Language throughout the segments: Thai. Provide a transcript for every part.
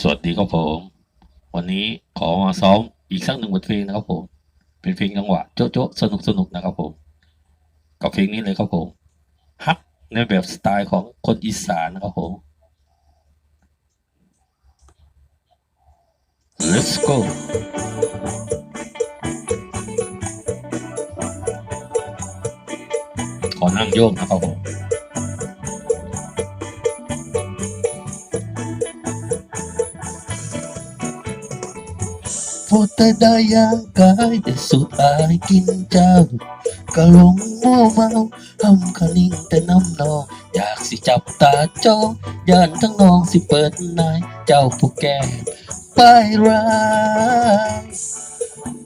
สวัสดีครับผม วันนี้ขอมาซ้อมอีกสักหนึ่งบทเพลงนะครับผม เป็นเพลงจังหวะโจ๊ะโจ๊ะสนุกสนุกนะครับผม กับเพลงนี้เลยครับผมฮักในแบบสไตล์ของคนอีสานนะครับผม let's go ขอนั่งโยกนะครับผม พูดแต่ได้ย่างกายแต่สุดอายกินเจ้า ก็หลงมัวเมาทำคะนิ่งแต่น้ำนองอยากสิจับตาจ้องย่านทั้งน้องสิเปิดนาย เจ้าผู้แก่ไปร้าย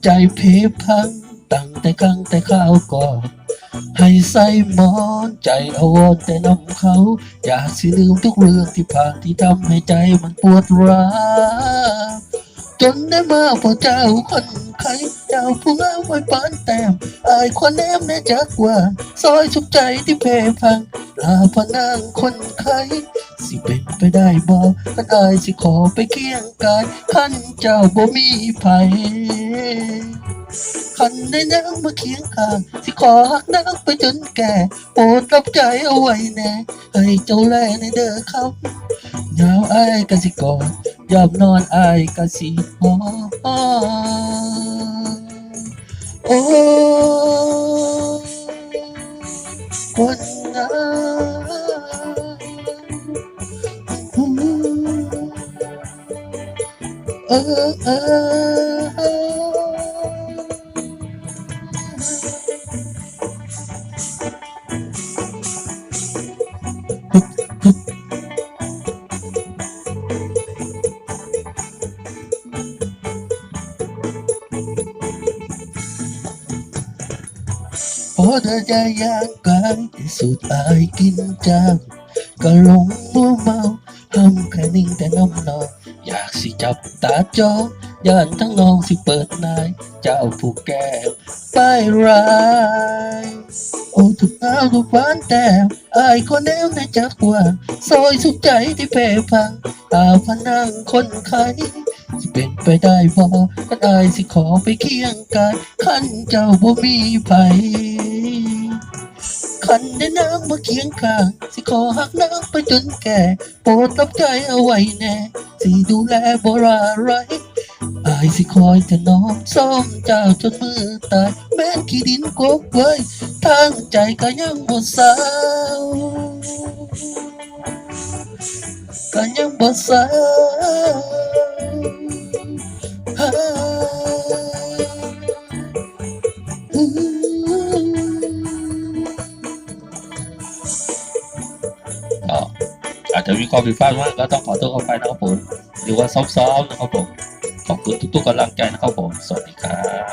ใจเพพังตั้งแต่ครั้งแต่ข้าวก่อนให้ใส่หมอนใจอาวรณ์แต่น้ำเขา อยากสิลืมทุกเรื่องที่ผ่านที่ทำให้ใจมันปวดร้าว ได้มาพอเจ้าคนไข้เจ้าผู้งามไว้ปานแต้มอายคนแนมแน่จักว่าซอยสุขใจที่เพพังลาพนางคนไข้สิเป็นไปได้บ่คันอายสิขอไปเคียงกายคันเจ้าบ่มีไผคันได้นางมาเคียงข้างสิขอหักนางไปจนแก่โปรดรับใจเอาไว้แน่ให้เจ้าแลในเด้อครับยาวอายกันสิกอด ยอมนอนอายกะสิหอโอ้คนนั้นเออเออ เธอจะยากายที่สุดอายกินจังก็หลงมัวเมาทำแค่นิ่งแต่น้ำนองอยากสิจับตาจอย่านทั้งน้องสิเปิดนาย เจ้าผู้แก้วไปร้ายโอ้ทุกน้าวทุกบ้านแต่อายคนแนวในจักว่าซอยสุขใจที่เพพังตาพนังคนไข้สิเป็นไปได้บ่ก็ได้สิขอไปเคียงกายขันเจ้าบ่มีไผ ขันได้นางมาเคียงข้างสิขอหักนางไปจนแก่ โปรดรับใจเอาไว้แน่ สิดูแลบ่ราไรอายสิคอยจะน้อมซ้อมเจ้าจนมือตายแม้นขี้ดินกบไว้ทางใจก็ยังบ่สาวก็ยังบ่สาย อาจจะมีความผิดพลาดมากก็ต้องขอโทษเข้าไปนะครับผมหรือว่าซ้อมๆนะครับผมขอบคุณทุกๆกำลังใจนะครับผมสวัสดีครับ